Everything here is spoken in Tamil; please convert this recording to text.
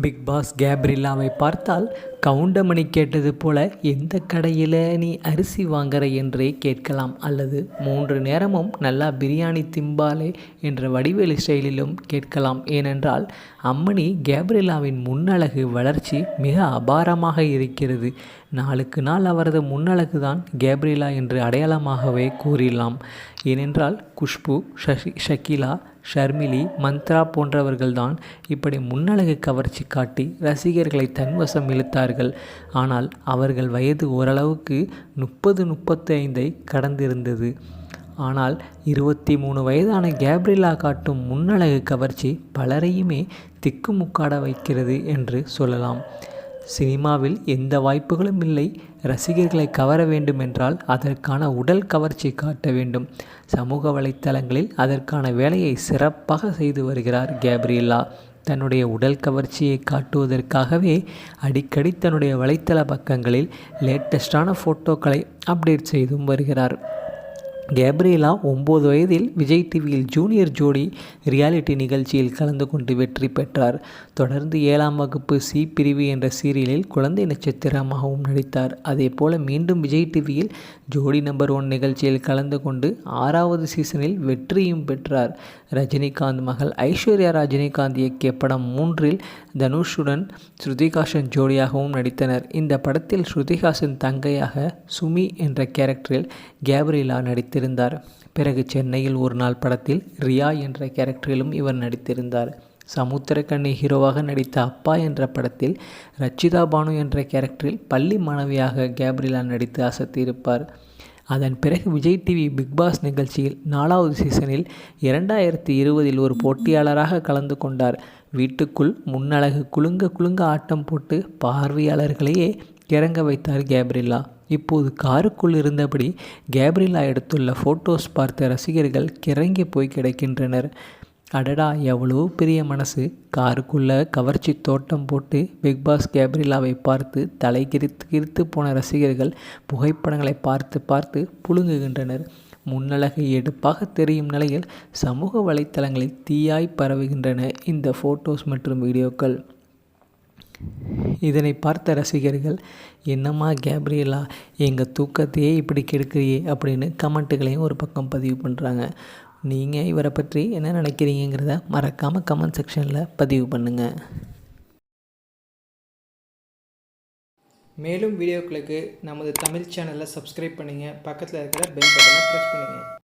பிக் பாஸ் கேப்ரில்லாவை பார்த்தால் கவுண்டமணி கேட்டது போல எந்த கடையில் நீ அரிசி வாங்குற? என்றே கேட்கலாம். அல்லது மூன்று நேரமும் நல்லா பிரியாணி திம்பாலே என்ற வடிவேலு ஸ்டைலிலும் கேட்கலாம். ஏனென்றால் அம்மணி கேப்ரில்லாவின் முன்னழகு வளர்ச்சி மிக அபாரமாக இருக்கிறது. நாளுக்கு நாள் அவரது முன்னழகு தான் கேப்ரிலா என்று அடையாளமாகவே கூறிடலாம். ஏனென்றால் குஷ்பு ஷஷி ஷகிலா ஷர்மிலி மந்த்ரா போன்றவர்கள்தான் இப்படி முன்னழகு கவர்ச்சி காட்டி ரசிகர்களை தன்வசம் இழுத்தார்கள். ஆனால் அவர்கள் வயது ஓரளவுக்கு முப்பது முப்பத்தி ஐந்தை கடந்திருந்தது. ஆனால் இருபத்தி மூணு வயதான கேப்ரிலா காட்டும் முன்னழகு கவர்ச்சி பலரையுமே திக்குமுக்காட வைக்கிறது என்று சொல்லலாம். சினிமாவில் எந்த வாய்ப்புகளும் இல்லை. ரசிகர்களை கவர வேண்டுமென்றால் அதற்கான உடல் கவர்ச்சி காட்ட வேண்டும். சமூக வலைத்தளங்களில் அதற்கான வேலையை சிறப்பாக செய்து வருகிறார் கேப்ரியல்லா. தன்னுடைய உடல் கவர்ச்சியை காட்டுவதற்காகவே அடிக்கடி தன்னுடைய வலைத்தள பக்கங்களில் லேட்டஸ்டான ஃபோட்டோக்களை அப்டேட் செய்தும் வருகிறார். கேப்ரியலா ஒம்பது வயதில் விஜய் டிவியில் ஜூனியர் ஜோடி ரியாலிட்டி நிகழ்ச்சியில் கலந்து கொண்டு வெற்றி பெற்றார். தொடர்ந்து ஏழாம் வகுப்பு சி பிரிவு என்ற சீரியலில் குழந்தை நட்சத்திரமாகவும் நடித்தார். அதே போல மீண்டும் விஜய் டிவியில் ஜோடி நம்பர் ஒன் நிகழ்ச்சியில் கலந்து கொண்டு ஆறாவது சீசனில் வெற்றியும் பெற்றார். ரஜினிகாந்த் மகள் ஐஸ்வர்யா ரஜினிகாந்த் இயக்கிய படம் மூன்றில் தனுஷுடன் ஸ்ருதிகாசன் ஜோடியாகவும் நடித்தனர். இந்த படத்தில் ஸ்ருதிகாசன் தங்கையாக சுமி என்ற கேரக்டரில் கேப்ரிலா நடித்திருந்தார். பிறகு சென்னையில் ஒரு நாள் படத்தில் ரியா என்ற கேரக்டரிலும் இவர் நடித்திருந்தார். சமுத்திரக்கண்ணி ஹீரோவாக நடித்த அப்பா என்ற படத்தில் ரச்சிதா பானு என்ற கேரக்டரில் பள்ளி மாணவியாக கேப்ரிலா நடித்து அசத்தியிருப்பார். அதன் பிறகு விஜய் டிவி பிக் பாஸ் நிகழ்ச்சியில் நாலாவது சீசனில் இரண்டாயிரத்தி இருபதில் ஒரு போட்டியாளராக கலந்து கொண்டார். வீட்டுக்குள் முன்னழகு குலுங்க குலுங்க ஆட்டம் போட்டு பார்வையாளர்களையே இறங்க வைத்தார் கேப்ரில்லா இப்போது காருக்குள் இருந்தபடி கேப்ரிலா எடுத்துள்ள ஃபோட்டோஸ் பார்த்த ரசிகர்கள் கிறங்கி போய் கிடக்கின்றனர். அடடா எவ்வளோ பெரிய மனசு. காருக்குள்ளே கவர்ச்சி தோட்டம் போட்டு பிக்பாஸ் கேப்ரிலாவை பார்த்து தலை கிரித்து கிரித்து போன ரசிகர்கள் புகைப்படங்களை பார்த்து பார்த்து புழுங்குகின்றனர். முன்னழகை எடுப்பாக தெரியும் நிலையில் சமூக வலைத்தளங்களில் தீயாய் பரவுகின்றன இந்த ஃபோட்டோஸ் மற்றும் வீடியோக்கள். இதனை பார்த்த ரசிகர்கள் என்னம்மா கேப்ரியலா எங்கள் தூக்கத்தையே இப்படி கெடுக்கிறியே? அப்படின்னு கமெண்ட்டுகளையும் ஒரு பக்கம் பதிவு பண்ணுறாங்க நீங்கள் இவரை பற்றி என்ன நினைக்கிறீங்கிறத மறக்காமல் கமெண்ட் செக்ஷனில் பதிவு பண்ணுங்கள் மேலும் வீடியோக்களுக்கு நமது தமிழ் சேனலை சப்ஸ்கிரைப் பண்ணுங்கள் பக்கத்தில் இருக்கிற பெல் பட்டனை ப்ரெஸ் பண்ணுங்கள்